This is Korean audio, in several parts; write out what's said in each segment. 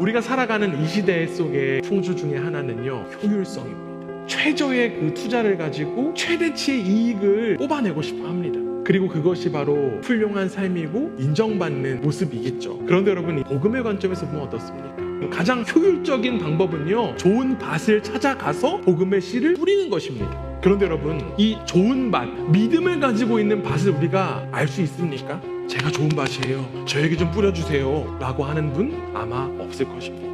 우리가 살아가는 이 시대 속의 풍주 중에 하나는요 효율성입니다. 최저의 그 투자를 가지고 최대치의 이익을 뽑아내고 싶어 합니다. 그리고 그것이 바로 훌륭한 삶이고 인정받는 모습이겠죠. 그런데 여러분, 이 복음의 관점에서 보면 어떻습니까? 가장 효율적인 방법은요, 좋은 밭을 찾아가서 복음의 씨를 뿌리는 것입니다. 그런데 여러분, 이 좋은 밭, 믿음을 가지고 있는 밭을 우리가 알 수 있습니까? 제가 좋은 밭이에요. 저에게 좀 뿌려주세요. 라고 하는 분 아마 없을 것입니다.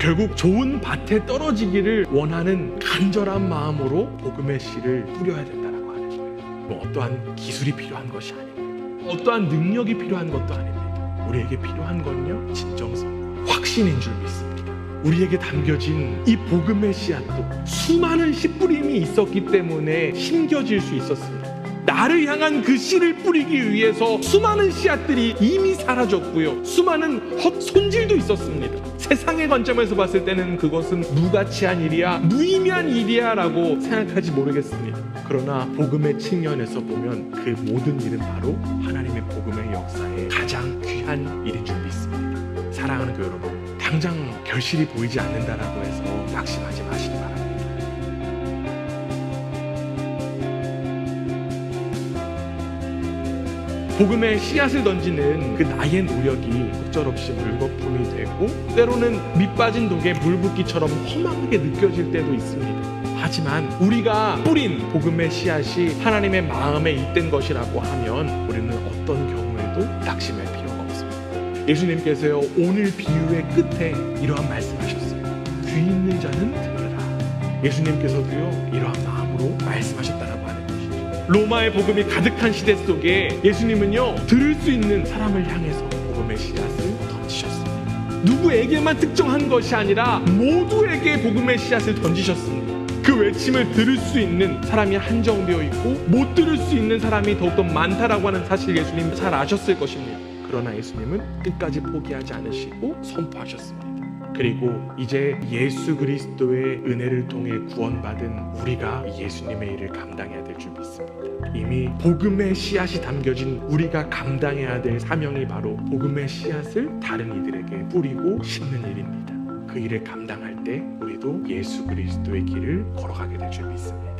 결국 좋은 밭에 떨어지기를 원하는 간절한 마음으로 복음의 씨를 뿌려야 된다라고 하는 거예요. 뭐 어떠한 기술이 필요한 것이 아닙니다. 어떠한 능력이 필요한 것도 아닙니다. 우리에게 필요한 건요 진정성과 확신인 줄 믿습니다. 우리에게 담겨진 이 복음의 씨앗도 수많은 씨 뿌림이 있었기 때문에 심겨질 수 있었습니다. 나를 향한 그 씨를 뿌리기 위해서 수많은 씨앗들이 이미 사라졌고요. 수많은 헛 손질도 있었습니다. 세상의 관점에서 봤을 때는 그것은 무가치한 일이야, 무의미한 일이야 라고 생각하지 모르겠습니다. 그러나 복음의 측면에서 보면 그 모든 일은 바로 하나님의 복음의 역사에 가장 귀한 일인 줄 믿습니다. 사랑하는 교회 여러분, 당장 결실이 보이지 않는다라고 해서 낙심하지 마시기 바랍니다. 복음의 씨앗을 던지는 그 나의 노력이 속절없이 물거품이 되고 때로는 밑 빠진 독에 물 붓기처럼 허망하게 느껴질 때도 있습니다. 하지만 우리가 뿌린 복음의 씨앗이 하나님의 마음에 잇된 것이라고 하면 우리는 어떤 경우에도 낙심할 필요가 없습니다. 예수님께서요 오늘 비유의 끝에 이러한 말씀하셨어요. 귀 있는 자는 들으라. 예수님께서도요 이러한 마음으로 말씀 로마의 복음이 가득한 시대 속에 예수님은요 들을 수 있는 사람을 향해서 복음의 씨앗을 던지셨습니다. 누구에게만 특정한 것이 아니라 모두에게 복음의 씨앗을 던지셨습니다. 그 외침을 들을 수 있는 사람이 한정되어 있고 못 들을 수 있는 사람이 더욱더 많다라고 하는 사실 예수님 잘 아셨을 것입니다. 그러나 예수님은 끝까지 포기하지 않으시고 선포하셨습니다. 그리고 이제 예수 그리스도의 은혜를 통해 구원받은 우리가 예수님의 일을 감당해야 될 줄 믿습니다. 이미 복음의 씨앗이 담겨진 우리가 감당해야 될 사명이 바로 복음의 씨앗을 다른 이들에게 뿌리고 심는 일입니다. 그 일을 감당할 때 우리도 예수 그리스도의 길을 걸어가게 될 줄 믿습니다.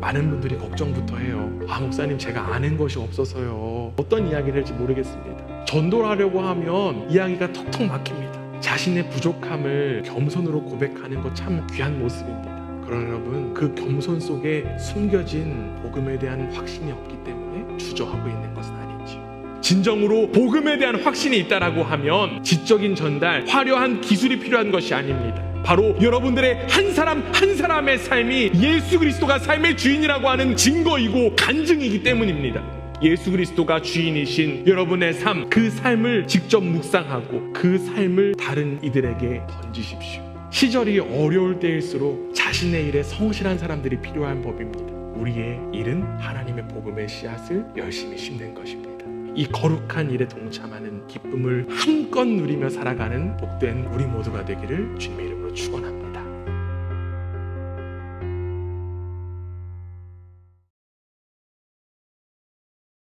많은 분들이 걱정부터 해요. 아, 목사님, 제가 아는 것이 없어서요. 어떤 이야기를 할지 모르겠습니다. 전도를 하려고 하면 이야기가 턱턱 막힙니다. 자신의 부족함을 겸손으로 고백하는 것 참 귀한 모습입니다. 그러나 여러분, 그 겸손 속에 숨겨진 복음에 대한 확신이 없기 때문에 주저하고 있는 것은 아닌지요. 진정으로 복음에 대한 확신이 있다라고 하면 지적인 전달, 화려한 기술이 필요한 것이 아닙니다. 바로 여러분들의 한 사람 한 사람의 삶이 예수 그리스도가 삶의 주인이라고 하는 증거이고 간증이기 때문입니다. 예수 그리스도가 주인이신 여러분의 삶, 그 삶을 직접 묵상하고 그 삶을 다른 이들에게 던지십시오. 시절이 어려울 때일수록 자신의 일에 성실한 사람들이 필요한 법입니다. 우리의 일은 하나님의 복음의 씨앗을 열심히 심는 것입니다. 이 거룩한 일에 동참하는 기쁨을 한껏 누리며 살아가는 복된 우리 모두가 되기를 주님의 이름으로 축원합니다.